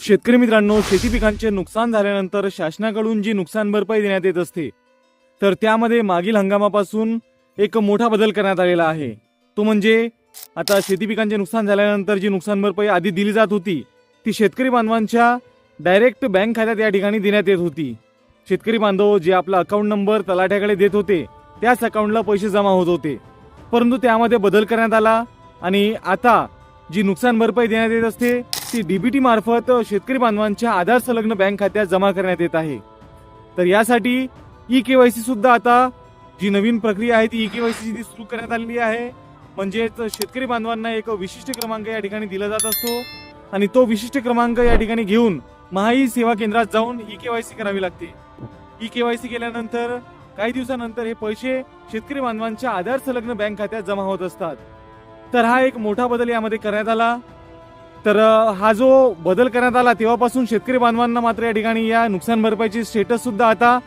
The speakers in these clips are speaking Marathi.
शेतकरी मित्रांनो शेती पिकांचे नुकसान झाल्यानंतर शासनाकडून जी नुकसान भरपाई देण्यात येत असते तर त्यामध्ये मागील हंगामापासून एक मोठा बदल करण्यात आलेला आहे. तो म्हणजे आता शेती पिकांचे नुकसान झाल्यानंतर जी नुकसान भरपाई आधी दिली जात होती ती शेतकरी बांधवांच्या डायरेक्ट बँक खात्यात या ठिकाणी देण्यात येत होती. शेतकरी बांधव जे आपला अकाउंट नंबर तलाठ्याकडे देत होते त्याच अकाउंटला पैसे जमा होत होते. परंतु त्यामध्ये बदल करण्यात आला आणि आता जी नुकसान भरपाई देण्यात येत असते ती डीबीटी मार्फत शेतकरी बांधवांच्या आधार संलग्न बँक खात्यात जमा करण्यात येत आहे. तर यासाठी ई केवायसी सुद्धा आता जी नवीन प्रक्रिया आहे ती ई केवायसी सुरू करण्यात आलेली आहे. म्हणजेच शेतकरी बांधवांना एक विशिष्ट क्रमांक या ठिकाणी दिला जात असतो आणि तो विशिष्ट क्रमांक या ठिकाणी घेऊन महाई सेवा केंद्रात जाऊन ई केवायसी करावी लागते. ई केवायसी केल्यानंतर काही दिवसानंतर हे पैसे शेतकरी बांधवांच्या आधार संलग्न बँक खात्यात जमा होत असतात. तर हा एक मोठा बदल यामध्ये करण्यात आला. तर हा जो बदल करण्यात आला तेव्हापासून शेतकरी बांधवांना मात्र या ठिकाणी या नुकसान भरपाईची स्टेटस सुद्धा आता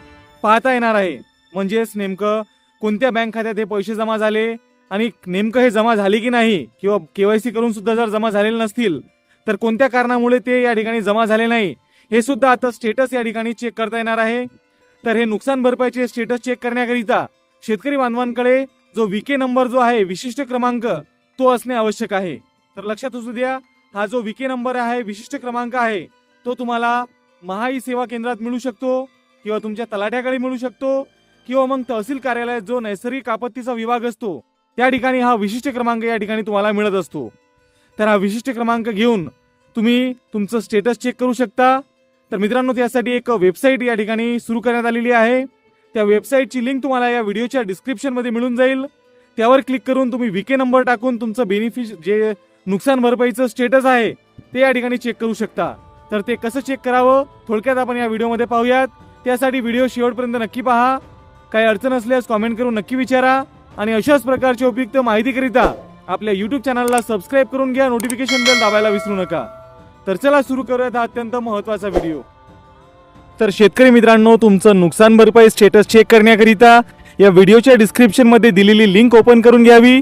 पाहता येणार आहे. म्हणजेच नेमकं कोणत्या बँक खात्यात हे पैसे जमा झाले आणि नेमकं हे जमा झाले की नाही किंवा केवायसी करून सुद्धा जर जमा झालेले नसतील तर कोणत्या कारणामुळे ते या ठिकाणी जमा झाले नाही हे सुद्धा आता स्टेटस या ठिकाणी चेक करता येणार आहे. तर हे नुकसान भरपाईचे स्टेटस चेक करण्याकरिता शेतकरी बांधवांकडे जो विके नंबर जो आहे विशिष्ट क्रमांक तो असणे आवश्यक आहे. तर लक्षात असू द्या हा जो विके नंबर आहे विशिष्ट क्रमांक आहे तो तुम्हाला महाई सेवा केंद्रात मिळू शकतो किंवा तुमच्या तलाठ्याकडे मिळू शकतो किंवा मग तहसील कार्यालयात जो नैसर्गिक आपत्तीचा विभाग असतो त्या ठिकाणी हा विशिष्ट क्रमांक या ठिकाणी तुम्हाला मिळत असतो. तर हा विशिष्ट क्रमांक घेऊन तुम्ही तुमचं स्टेटस चेक करू शकता. तर मित्रांनो त्यासाठी एक वेबसाईट या ठिकाणी सुरू करण्यात आलेली आहे. त्या वेबसाईटची लिंक तुम्हाला या व्हिडिओच्या डिस्क्रिप्शनमध्ये मिळून जाईल. त्यावर क्लिक करून तुम्ही विके नंबर टाकून तुमचं बेनिफिश जे नुकसान भरपाईचं स्टेटस आहे ते या ठिकाणी चेक करू शकता. तर ते कसं चेक करावं थोडक्यात आपण या व्हिडिओमध्ये पाहूयात. त्यासाठी व्हिडिओ शेवटपर्यंत नक्की पहा. काही अडचण असल्यास कॉमेंट करून नक्की विचारा. आणि अशाच प्रकारची उपयुक्त माहितीकरिता आपल्या युट्यूब चॅनलला सबस्क्राईब करून घ्या नोटिफिकेशन बेल दाबायला विसरू नका. तर चला सुरू करूयात हा अत्यंत महत्त्वाचा व्हिडिओ. तर शेतकरी मित्रांनो तुमचं नुकसान भरपाई स्टेटस चेक करण्याकरिता या व्हिडिओच्या डिस्क्रिप्शनमध्ये दिलेली लिंक ओपन करून घ्यावी.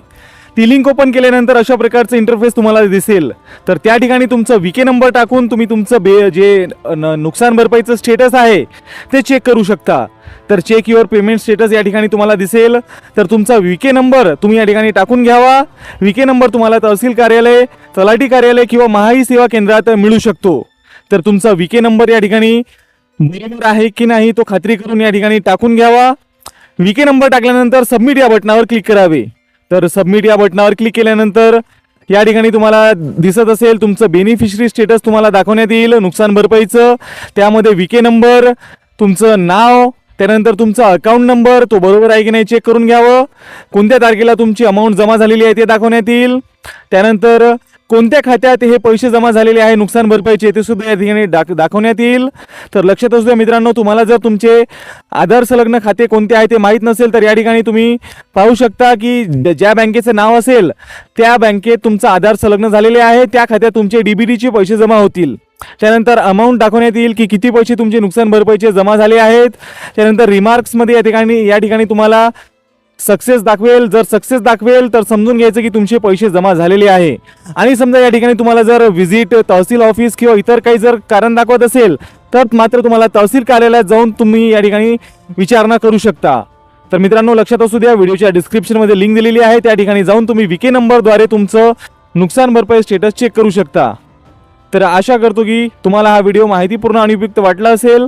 ती लिंक ओपन केल्यानंतर अशा प्रकारचं इंटरफेस तुम्हाला दिसेल. तर त्या ठिकाणी तुमचं विके नंबर टाकून तुम्ही तुमचं बे जे न- नुकसान भरपाईचं स्टेटस आहे ते चेक करू शकता. तर चेक युअर पेमेंट स्टेटस या ठिकाणी तुम्हाला दिसेल. तर तुमचा विके नंबर तुम्ही या ठिकाणी टाकून घ्यावा. विके नंबर तुम्हाला तहसील कार्यालय तलाठी कार्यालय किंवा महाई सेवा केंद्रात मिळू शकतो. तर तुमचा विके नंबर या ठिकाणी बरोबर आहे की नाही तो खात्री करून या ठिकाणी टाकून घ्यावा. विके नंबर टाकल्यानंतर सबमिट या बटनावर क्लिक करावे. तर सबमिट या बटनावर क्लिक केल्यानंतर या ठिकाणी तुम्हाला दिसत असेल तुमचं बेनिफिशरी स्टेटस तुम्हाला दाखवण्यात येईल नुकसान भरपाईचं. त्यामध्ये विके नंबर तुमचं नाव त्यानंतर तुमचा अकाउंट नंबर तो बरोबर आहे की नाही चेक करून घ्यावं. कोणत्या तारखेला तुमची अमाऊंट जमा झालेली आहे ते दाखवण्यात येईल. त्यानंतर कोणत्या खात्यात हे पैसे जमा झालेले आहे नुकसान भरपाईचे ते सुद्धा या ठिकाणी दाख दाखवण्यात येईल. तर लक्षात असू द्या मित्रांनो तुम्हाला जर तुमचे आधार संलग्न खाते कोणते आहे ते माहीत नसेल तर या ठिकाणी तुम्ही पाहू शकता की ज्या बँकेचं नाव असेल त्या बँकेत तुमचं आधार संलग्न झालेले आहे. त्या खात्यात तुमचे डीबीटीचे पैसे जमा होतील. त्यानंतर अमाऊंट दाखवण्यात येईल की किती पैसे तुमचे नुकसान भरपाईचे जमा झाले आहेत. त्यानंतर रिमार्क्समध्ये या ठिकाणी या ठिकाणी तुम्हाला सक्सेस दाखवेल. जर सक्सेस दाखवेल तर समजून घ्यायचं की तुमचे पैसे जमा झालेले आहे. आणि समजा या ठिकाणी तुम्हाला जर व्हिजिट तहसील ऑफिस किंवा इतर काही जर कारण दाखवत असेल तर मात्र तुम्हाला तहसील कार्यालयात जाऊन तुम्ही या ठिकाणी विचारणा करू शकता. तर मित्रांनो लक्षात असू द्या व्हिडिओच्या डिस्क्रिप्शनमध्ये लिंक दिलेली आहे. त्या ठिकाणी जाऊन तुम्ही विके नंबरद्वारे तुमचं नुकसान भरपाई स्टेटस चेक करू शकता. तर आशा करतो की तुम्हाला हा व्हिडिओ माहितीपूर्ण आणि उपयुक्त वाटला असेल.